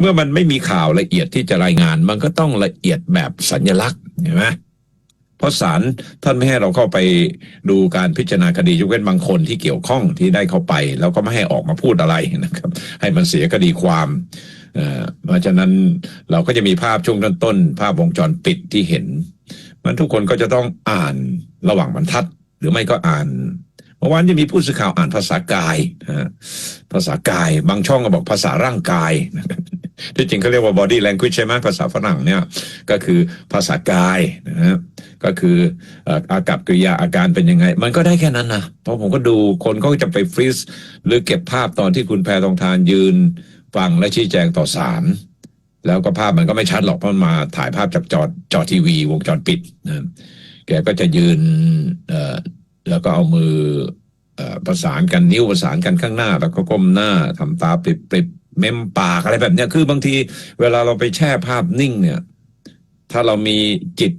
เมื่อมันไม่มีข่าวละเอียดที่จะรายงาน มันก็ต้องละเอียดแบบสัญลักษณ์เห็นไหมเพราะศาลท่านไม่ให้เราเข้าไปดูการพิจารณาคดียกเว้นบางคนที่เกี่ยวข้องที่ได้เข้าไป แล้วก็ไม่ให้ออกมาพูดอะไรนะครับ ให้มันเสียคดีความเอ่อเพราะฉะนั้นเราก็จะมีภาพช่วงต้นๆภาพวงจรปิดที่เห็น มันทุกคนก็จะต้องอ่านระหว่างบรรทัด หรือไม่ก็อ่านเมื่อวานจะมีผู้สื่อข่าวอ่านภาษากายภาษากาย บางช่องก็บอกภาษาร่างกาย ที่จริงเขาเรียกว่า body language ใช่ไหมภาษาฝรั่งเนี่ยก็คือภาษากายนะฮะก็คืออากับกริยาอาการเป็นยังไง มันก็ได้แค่นั้นนะเพราะผมก็ดูคนเขาก็จะไปฟรีซหรือเก็บภาพตอนที่คุณแพรทองทานยืนฟังและชี้แจงต่อศาลแล้วก็ภาพมันก็ไม่ชัดหรอกเพราะมาถ่ายภาพจากจอจอทีวี วงจรปิดนะแกก็จะยืนแล้วก็เอามือประสานกันนิ้วประสานกันข้างหน้า แล้วก็ก้มหน้าทำตาปริบปริบ เม้มปากอะไรแบบเนี้ยคือบางทีเวลาเราไปแช่ภาพนิ่งเนี่ย ถ้าเรามีจิต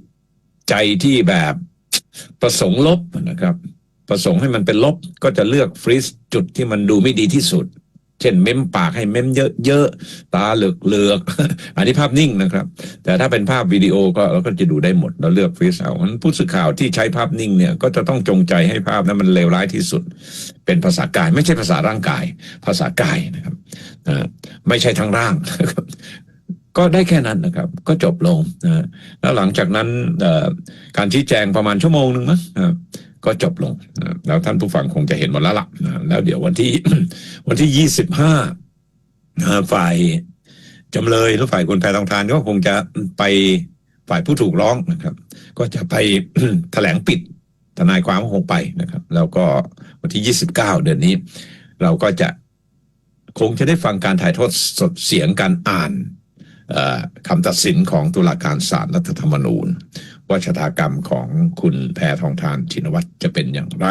ใจที่แบบประสงค์ลบนะครับ ประสงค์ให้มันเป็นลบก็จะเลือกฟรีซจุดที่มันดูไม่ดีที่สุด เช่น เม้มปากให้เม้มเยอะๆ ตาเหลือกเลือกๆอันนี้ภาพนิ่งนะครับ แต่ถ้าเป็นภาพวิดีโอก็เราก็จะดูได้หมด เราเลือกฟรีซเอาเพราะนั้นผู้สื่อข่าวที่ใช้ภาพนิ่งเนี่ยก็จะต้องจงใจให้ภาพนั้นมันเลวร้ายที่สุด เป็นภาษากาย ไม่ใช่ภาษาร่างกาย ภาษากายนะครับไม่ใช่ทั้งร่างก็ได้แค่นั้นนะครับ ก็จบลงนะแล้วหลังจากนั้นการชี้แจงประมาณชั่วโมงหนึ่งมั้ง ก็จบลง แล้วท่านผู้ฟังคงจะเห็นหมดแล้วล่ะนะแล้วเดี๋ยววันที่วันที่ยี่สิบห้าฝ่ายจำเลยหรือฝ่ายคนแพทองทานก็คงจะไปฝ่ายผู้ถูกร้องนะครับ ก็จะไปแถลงปิดทนายความก็คงไปนะครับ แล้วก็วันที่ยี่สิบเก้าเดือนนี้ เราก็จะคงจะได้ฟังการถ่ายทอดสดเสียงการอ่านคำตัดสินของตุลาการศาลรัฐธรรมนูญ ว่าชะตากรรมของคุณแพทองทานชินวัตรจะเป็นอย่างไร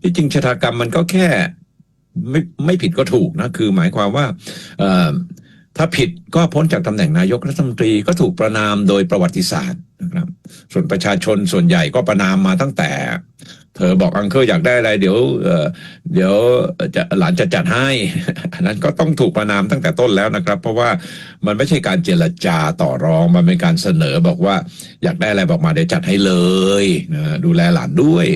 ที่จริงชะตากรรมมันก็แค่ไม่ไม่ผิดก็ถูกนะ คือหมายความว่าเอ่อถ้าผิดก็พ้นจากตำแหน่งนายกรัฐมนตรีก็ถูกประนามโดยประวัติศาสตร์นะครับ ส่วนประชาชนส่วนใหญ่ก็ประนามมาตั้งแต่ เธอบอกอังเคิลอยากได้อะไรเดี๋ยวเดี๋ยวจะหลานจะจัดให้อันนั้นก็ต้องถูกประนามตั้งแต่ต้นแล้วนะครับ เพราะว่ามันไม่ใช่การเจรจาต่อรองมันเป็นการเสนอบอกว่า อยากได้อะไรบอกมาเดี๋ยวจัดให้เลยนะดูแลหลานด้วย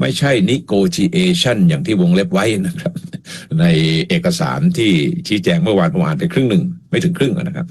ไม่ใช่ negotiation อย่างที่วงเล็บไว้นะครับ ในเอกสารที่ชี้แจงเมื่อวานผมอ่านไปครึ่งหนึ่งไม่ถึงครึ่งนะครับ